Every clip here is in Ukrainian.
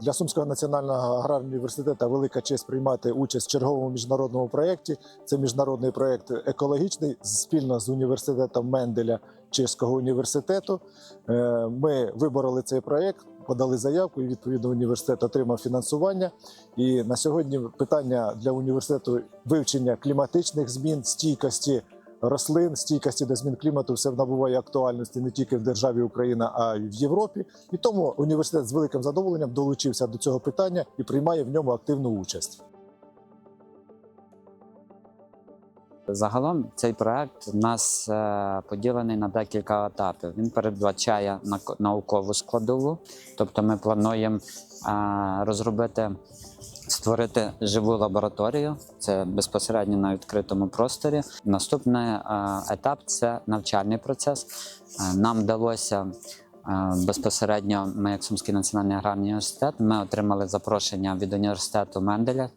Для Сумського національного аграрного університету велика честь приймати участь в черговому міжнародному проєкті. Це міжнародний проєкт екологічний спільно з університетом Менделя Чеського університету. Е, Ми вибороли цей проєкт, подали заявку, і відповідно університет отримав фінансування. І на сьогодні питання для університету вивчення кліматичних змін, стійкості рослин, стійкості до змін клімату все набуває актуальності не тільки в державі Україна, а й в Європі. І тому університет з великим задоволенням долучився до цього питання і приймає в ньому активну участь. Загалом цей проект у нас е, поділений на декілька етапів. Він передбачає наукову складову, тобто ми плануємо е, розробити, створити живу лабораторію, це безпосередньо на відкритому просторі. Наступний е, етап це навчальний процес. Нам вдалося безпосередньо, ми, як Сумський національний аграрний університет, ми отримали запрошення від університету Менделя,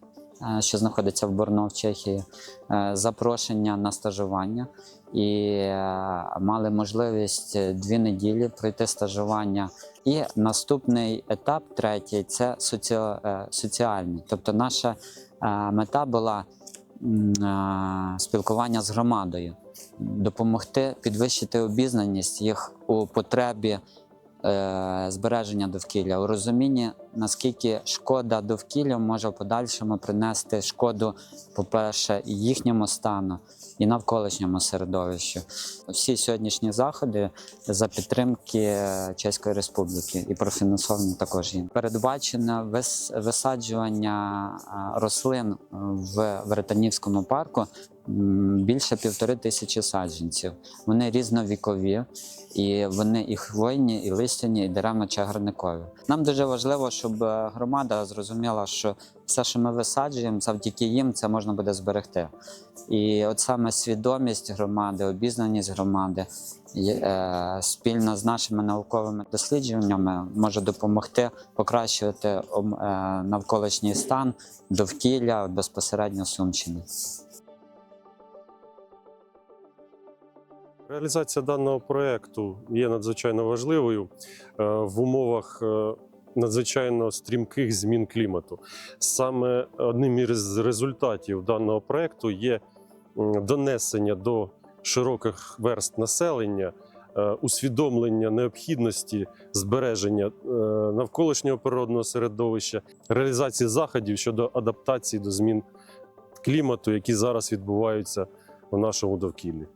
що знаходиться в Борно в Чехії е, запрошення на стажування і е, мали можливість е, дві неділі пройти стажування. І наступний етап, третій, це е, соціальний. Тобто наша е, мета була е, спілкування з громадою, допомогти підвищити обізнаність їх у потребі е, збереження довкілля, у розумінні, наскільки шкода довкілля може в подальшому принести шкоду, по-перше, їхньому стану, і навколишньому середовищу. Всі сьогоднішні заходи за підтримки Чеської Республіки і профінансовані також їм. Передбачено вис- висаджування рослин в Веретанівському парку більше півтори тисячі саджанців. Вони різновікові, і вони і хвойні, і листяні, і деревно-чагорникові. Нам дуже важливо, щоб е, громада зрозуміла, що все, що ми висаджуємо, завдяки їм це можна буде зберегти. І от саме свідомість громади, обізнаність громади е, спільно з нашими науковими дослідженнями може допомогти покращувати е, навколишній стан довкілля безпосередньо Сумщини. Реалізація даного проекту є надзвичайно важливою е, в умовах е, надзвичайно стрімких змін клімату. Саме одним із результатів даного проекту є донесення до широких верст населення. е, Усвідомлення необхідності збереження навколишнього природного середовища, реалізації заходів щодо адаптації до змін клімату, які зараз відбуваються в нашому довкіллі.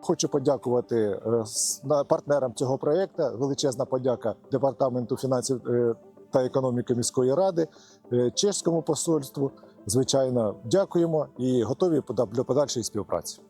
Хочу подякувати е, партнерам цього проєкту. Величезна подяка департаменту фінансів е, та економіки міської ради, е, чеському посольству. Звичайно, дякуємо і готові для подальшої співпраці.